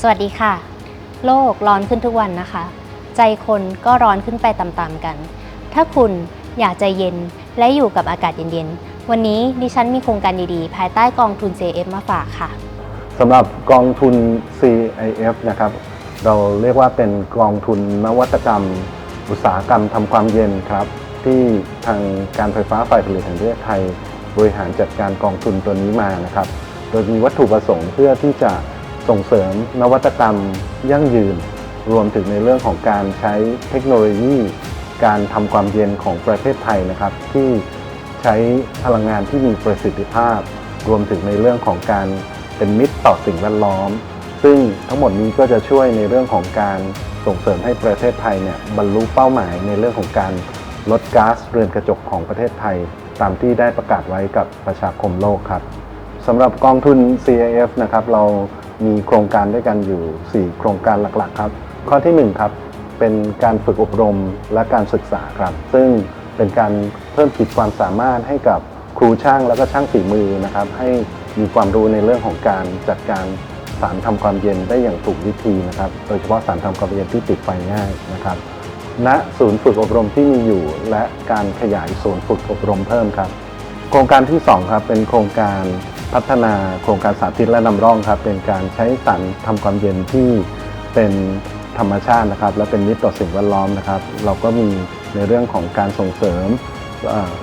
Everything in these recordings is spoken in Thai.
สวัสดีค่ะ โลกร้อนขึ้นทุกวันนะคะ ใจคนก็ร้อนขึ้นไปตามๆกัน ถ้าคุณอยากใจเย็นและอยู่กับอากาศเย็นๆ วันนี้ดิฉันมีโครงการดีๆ ภายใต้กองทุน JF มาฝากค่ะสำหรับกองทุน CIF นะครับ เราเรียกว่าเป็นกองทุนนวัตกรรม อุตสาหกรรมทำความเย็นครับ ที่ทางการไฟฟ้าฝ่ายผลิตแห่งประเทศไทย บริหารจัดการกองทุนตัวนี้มานะครับ โดยมีวัตถุประสงค์เพื่อที่จะส่งเสริมนวัตกรรมยั่งยืน รวมถึงในเรื่องของการใช้เทคโนโลยี การทำความเย็นของประเทศไทยนะครับ ที่ใช้พลังงานที่มีประสิทธิภาพ รวมถึงในเรื่องของการเป็นมิตรต่อสิ่งแวดล้อม ซึ่งทั้งหมดนี้ก็จะช่วยในเรื่องของการส่งเสริมให้ประเทศไทยเนี่ยบรรลุเป้าหมายในเรื่องของการลดก๊าซเรือนกระจกของประเทศไทย ตามที่ได้ประกาศไว้กับประชาคมโลกครับสำหรับกองทุน CIF นะครับเรามีโครงการด้วยกันอยู่ 4 โครงการหลักๆครับ ข้อทีหนึ่1 ครับ เป็นการฝึกอบรมและการศึกษาครับ ซึ่งเป็นการเพิ่มขีดความสามารถให้กับครูช่างแล้วก็ช่างฝีมือนะครับ ให้มีความรู้ในเรื่องของการจัดการสารทำความเย็นได้อย่างถูกวิธีนะครับ โดยเฉพาะสารทำความเย็นที่ติดไฟง่ายนะครับ ณศูนย์ฝึกอบรมที่มีอยู่ และการขยายศูนย์ฝึกอบรมเพิ่มครับ โครงการที่ 2 ครับ เป็นโครงการพัฒนาโครงการสาธิตและนำร่องครับ เป็นการใช้สารทำความเย็นที่เป็นธรรมชาตินะครับ และเป็นมิตรต่อสิ่งแวดล้อมนะครับ เราก็มีในเรื่องของการส่งเสริม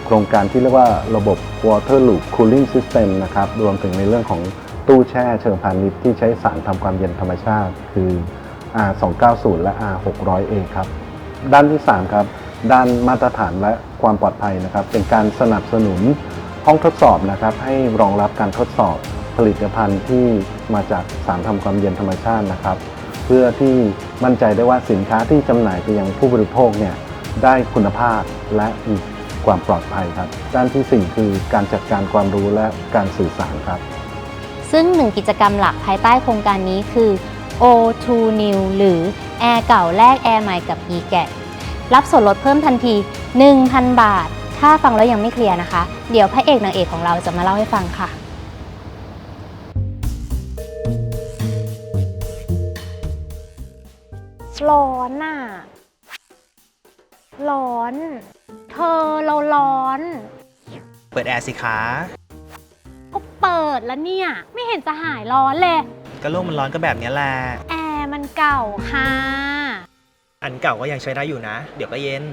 โครงการที่เรียกว่าระบบ water loop cooling system นะครับ รวมถึงในเรื่องของตู้แช่เชิงพาณิชย์ที่ใช้สารทำความเย็นธรรมชาติ คือ R290 และ R600A ครับ ด้านที่ 3 ครับ ด้านมาตรฐานและความปลอดภัยนะครับ เป็นการสนับสนุนห้องทดสอบนะครับ ให้รองรับการทดสอบผลิตภัณฑ์ที่มาจากสารทำความเย็นธรรมชาตินะครับ เพื่อที่มั่นใจได้ว่าสินค้าที่จำหน่ายไปยังผู้บริโภคเนี่ยได้คุณภาพและมีความปลอดภัยครับ ด้านที่ 4 คือการจัดการความรู้และการสื่อสารครับ ซึ่งหนึ่งกิจกรรมหลักภายใต้โครงการนี้คือ O2 New หรือแอร์เก่าแลกแอร์ใหม่กับ e g a t รับส่วนลดเพิ่มทันที 1,000 บาท ถ้าฟังแล้วยังไม่เคลียร์นะคะ เดี๋ยวพระเอกนางเอกของเราจะมาเล่าให้ฟังค่ะร้อนน่ะ ร้อน เธอเราร้อน เปิดแอร์สิคะก็เปิดแล้วเนี่ย ไม่เห็นจะหายร้อนเลย ก็โลกมันร้อนก็แบบเนี้ยแหละ แอร์มันเก่าค่ะ อันเก่าก็ยังใช้ได้อยู่นะ เดี๋ยวก็เย็น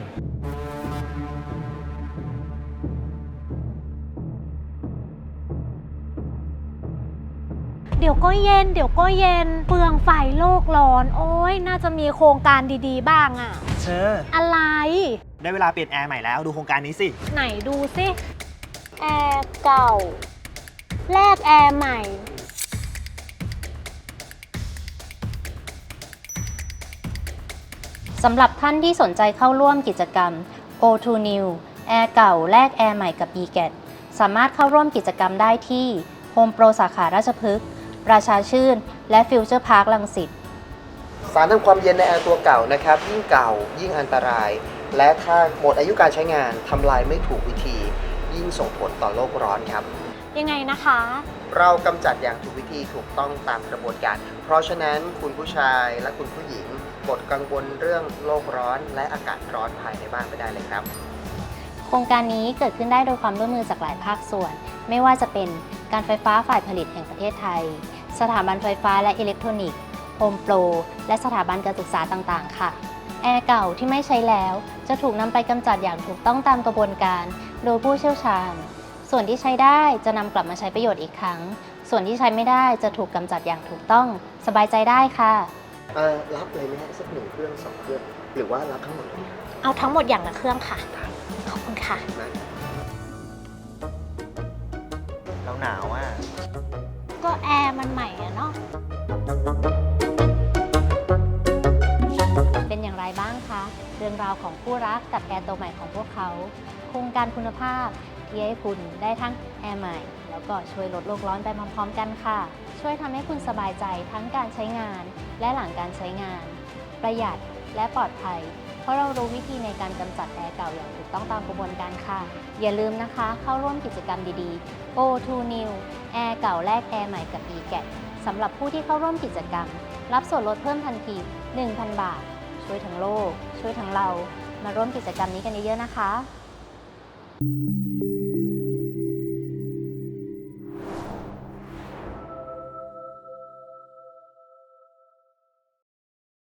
เดี๋ยวก็เย็น เดี๋ยวก็เย็น เปลืองไฟโลกร้อน โอ้ยน่าจะมีโครงการดีๆ บ้างอะเชออะไร ได้เวลาเปลี่ยนแอร์ใหม่แล้วดูโครงการนี้สิ ไหนดูสิ แอร์เก่า แลกแอร์ใหม่ สำหรับท่านที่สนใจเข้าร่วมกิจกรรม O2 New แอร์เก่าแลกแอร์ใหม่กับ e g a t สามารถเข้าร่วมกิจกรรมได้ที่ Home Pro สาขาราชพฤกษ์ประชาชื่น และ Future Park ลังสิตสารทำความเย็นในแอร์ตัวเก่านะครับ ยิ่งเก่ายิ่งอันตราย และถ้าหมดอายุการใช้งานทำลายไม่ถูกวิธี ยิ่งส่งผลต่อโลกร้อนครับ ยังไงนะคะ เรากำจัดอย่างถูกวิธีถูกต้องตามกระบวนการ เพราะฉะนั้นคุณผู้ชายและคุณผู้หญิงหมดกังวลเรื่องโลกร้อนและอากาศร้อนภายในบ้านไปได้เลยครับ โครงการนี้เกิดขึ้นได้โดยความร่วมมือจากหลายภาคส่วน ไม่ว่าจะเป็นการไฟฟ้าฝ่ายผลิตแห่งประเทศไทย สถาบันไฟฟ้าและอิเล็กทรอนิกส์โฮมโปรและสถาบันการศึกษาต่างๆ ค่ะ แอร์เก่าที่ไม่ใช้แล้ว จะถูกนำไปกำจัดอย่างถูกต้องตามกระบวนการ โดยผู้เชี่ยวชาญ ส่วนที่ใช้ได้จะนำกลับมาใช้ประโยชน์อีกครั้ง ส่วนที่ใช้ไม่ได้จะถูกกำจัดอย่างถูกต้อง สบายใจได้ค่ะ เออรับเลยไหมฮะสักหนึ่งเครื่องสองเครื่องหรือว่ารับทั้งหมดเลยเอาทั้งหมดอย่างละเครื่องค่ะ ขอบคุณค่ะ นะเราหนาวอะ ก็แอร์มันใหม่อะเนาะ เป็นอย่างไรบ้างคะ เรื่องราวของคู่รักกับแอร์ตัวใหม่ของพวกเขา โครงการคุณภาพ ที่ให้คุณได้ทั้งแอร์ใหม่แล้วก็ช่วยลดโลกร้อนไปพร้อมๆกันค่ะ ช่วยทำให้คุณสบายใจทั้งการใช้งาน และหลังการใช้งาน ประหยัดและปลอดภัย เพราะเรารู้วิธีในการกำจัดแอร์เก่าอย่างถูกต้องตามกระบวนการค่ะ อย่าลืมนะคะเข้าร่วมกิจกรรมดีๆ Go to New แอร์เก่าแลกแอร์ใหม่กับ e g a t สำหรับผู้ที่เข้าร่วมกิจกรรม รับส่วนลดเพิ่มทันที 1,000 บาท ช่วยทั้งโลก ช่วยทั้งเรา มาร่วมกิจกรรมนี้กันเยอะๆนะคะ Thank you.